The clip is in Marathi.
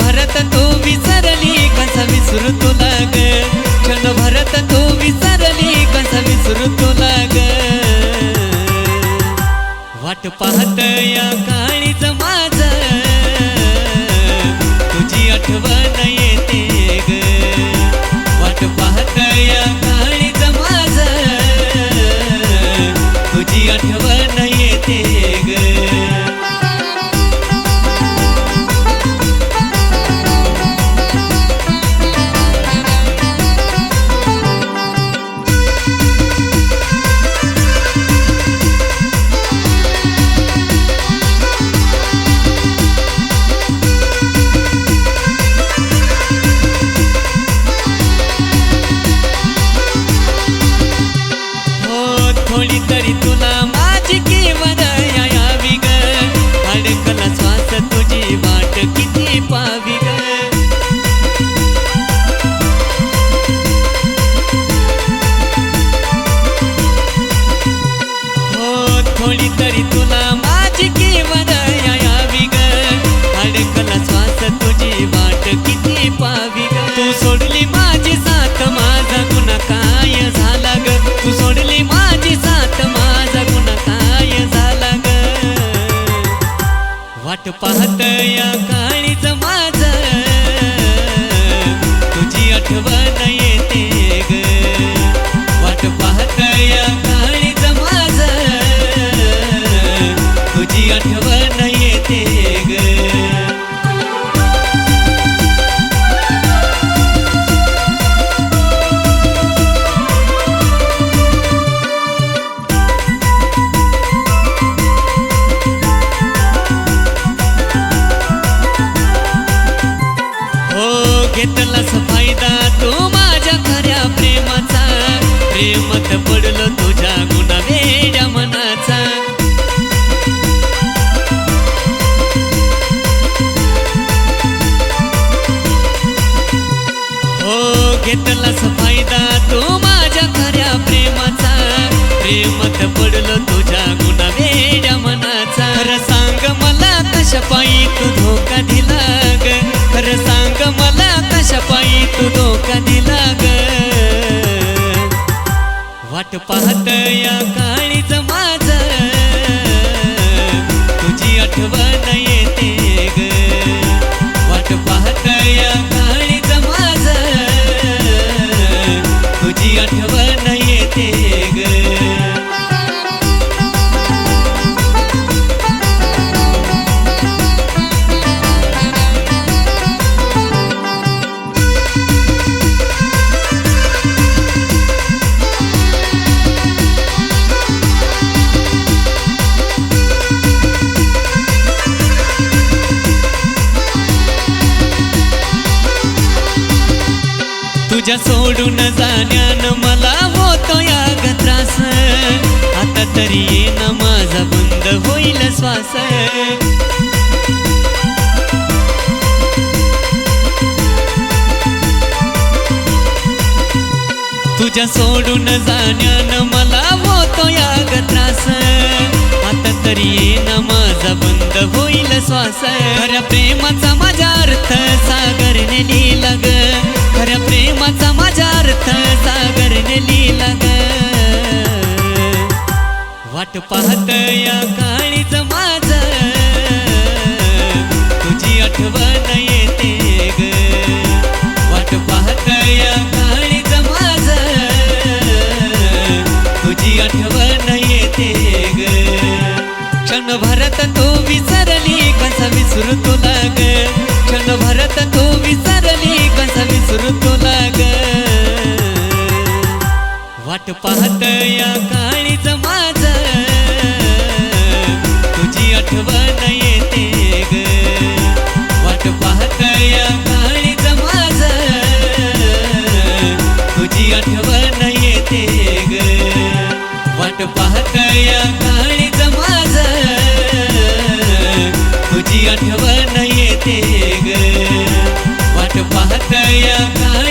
भरत तो विसरली कसा विसरू तुला ग क्षण भरत तो विसरली कसा विसरू तुला ग वाट पाहत या काळीच माझ. तुझी आठवण थोडी तरी तुला माझी किंमत यावी ग. अडकला श्वास तुझी वाट किती पावी ग. तू सोडली माझी साथ माझा गुन्हा काय झाला ग? तू सोडली माझी साथ माझा गुन्हा काय झाला ग? वाट पाहत घेतलास फायदा तू माझ्या खऱ्या प्रेमाचा. प्रेमत पडलो तुझ्या गुणा वेड्या मनाचा. हो घेतलास फायदा तू माझ्या खऱ्या प्रेमाचा. प्रेमत पडलं तुझ्या गुणा वेड्या मनाचा सांग मला कशा पायी तू तू धोका दिला ग वाट पाहत या तुझ्या सोडून जाण्यान मला होतो या ग त्रास. आता तरी येणं माझा बंद होईल श्वास. तुझ्या सोडून जाण्यान मला होतो या ग त्रास. आता तरी येणं माझा बंद होईल श्वास. खऱ्या प्रेमाचा माझा अर्थ सागरने लिहिला. पाहत या काळीच माझ. तुझी आठवण येते ग. वाट पाहत या काळीच माझ. तुझी आठवण येते ग. क्षण भरत तो विसरली कसा विसरू तुला ग? क्षण भरत तो विसरली कसा विसरू तुला ग? वाट पाहत या वाट पाहतया काळीच माझ तुझी आठवण येते ग. वाट पाहतया काळी